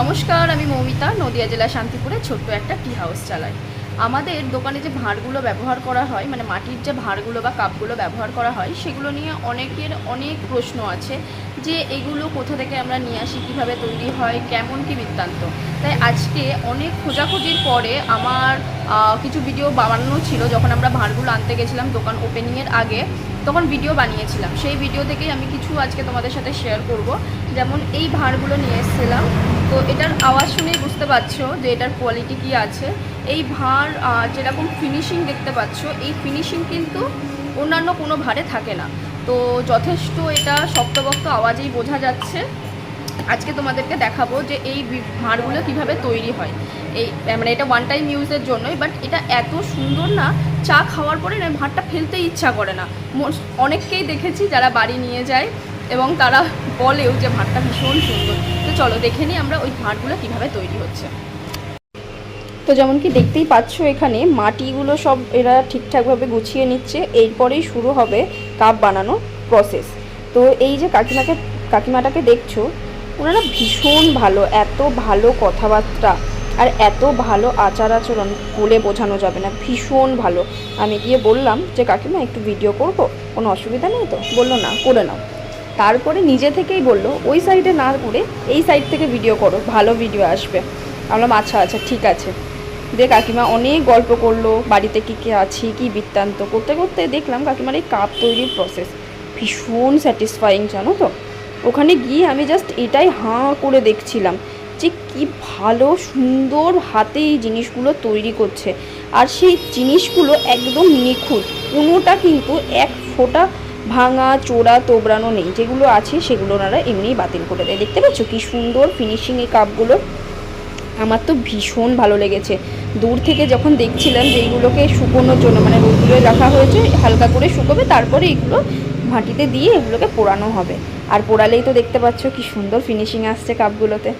নমস্কার, আমি মৌমিতা, নদিয়া জেলা শান্তিপুরে ছোট্ট একটা টি হাউস চালাই। আমাদের দোকানে যে ভাঁড়গুলো ব্যবহার করা হয় মানে মাটির যে ভাঁড়গুলো বা কাপগুলো ব্যবহার করা হয়, সেগুলো নিয়ে অনেকের অনেক প্রশ্ন আছে যে এগুলো কোথা থেকে আমরা নিয়ে আসি, কীভাবে তৈরি হয়, কেমন কি বৃত্তান্ত। তাই আজকে অনেক খোঁজাখুঁজির পরে আমার কিছু ভিডিও বানানো ছিল যখন আমরা ভাঁড়গুলো আনতে গেছিলাম দোকান ওপেনিংয়ের আগে। তখন ভিডিও বানিয়েছিলাম। সেই ভিডিও থেকেই আমি কিছু আজকে তোমাদের সাথে শেয়ার করব। যেমন এই ভাঁড়গুলো নিয়ে এসেছিলাম। তো এটার আওয়াজ শুনেই বুঝতে পারছ যে এটার কোয়ালিটি কি আছে। এই ভাঁড় যেরকম ফিনিশিং দেখতে পাচ্ছ, এই ফিনিশিং কিন্তু অন্যান্য কোনো ভাঁড়ে থাকে না। তো যথেষ্ট এটা শক্তবক্ত আওয়াজেই বোঝা যাচ্ছে। আজকে তোমাদেরকে দেখাবো যে এই ভাঁড়গুলো কীভাবে তৈরি হয়। এই মানে এটা ওয়ান টাইম ইউজের জন্যই বাট এটা এত সুন্দর না, চা খাওয়ার পরে না ভাতটা ফেলতে ইচ্ছা করে না। অনেককেই দেখেছি যারা বাড়ি নিয়ে যায়, এবং তারা বলেও যে ভাতটা ভীষণ সুন্দর। তো চলো দেখে নিই আমরা ওই ভাঁড়গুলো কীভাবে তৈরি হচ্ছে। তো যেমন কি দেখতেই পাচ্ছ এখানে মাটিগুলো সব এরা ঠিকঠাকভাবে গুছিয়ে নিচ্ছে, এরপরেই শুরু হবে কাপ বানানোর প্রসেস তো এই যে কাকিমাকে, কাকিমাটাকে দেখছ, ওনারা ভীষণ ভালো, এত ভালো কথাবার্তা আর এত ভালো আচার আচরণ বলে বোঝানো যাবে না, ভীষণ ভালো। আমি গিয়ে বললাম যে, কাকিমা, একটু ভিডিও করব? কোনো অসুবিধা নেই তো? বলল, না, করে নাও। তারপরে নিজে থেকেই বলল, ওই সাইডে না করে এই সাইড থেকে ভিডিও করো, ভালো ভিডিও আসবে। আমরা আচ্ছা আচ্ছা ঠিক আছে। দিয়ে কাকিমা অনেক গল্প করল, বাড়িতে কী কী আছে, কী বৃত্তান্ত করতে করতে দেখলাম কাকিমার এই কাপ তৈরির প্রসেস ভীষণ স্যাটিসফাইং জানো তো? ওখানে গিয়ে আমি জাস্ট এটাই হাঁ করে দেখছিলাম যে কি ভালো, সুন্দর হাতে এই জিনিসগুলো তৈরি করছে। আর সেই জিনিসগুলো একদম নিখুঁত, কোনোটা কিন্তু এক ফোঁটা ভাঙা, চোরা, তোবড়ানো নেই। যেগুলো আছে সেগুলো ওনারা এমনিই বাতিল করে দেয়। দেখতে পাচ্ছ কি সুন্দর ফিনিশিং এই কাপগুলো? আমার তো ভীষণ ভালো লেগেছে। দূর থেকে যখন দেখছিলাম যে এইগুলোকে শুকোনোর জন্য মানে রোদ্দুরে রাখা হয়েছে, হালকা করে শুকোবে, তারপরে এগুলো মাটিতে দিয়ে এগুলোকে পোড়ানো হবে। আর পোড়ালেই তো দেখতে পাচ্ছ কি সুন্দর ফিনিশিং আসছে কাপগুলোতে।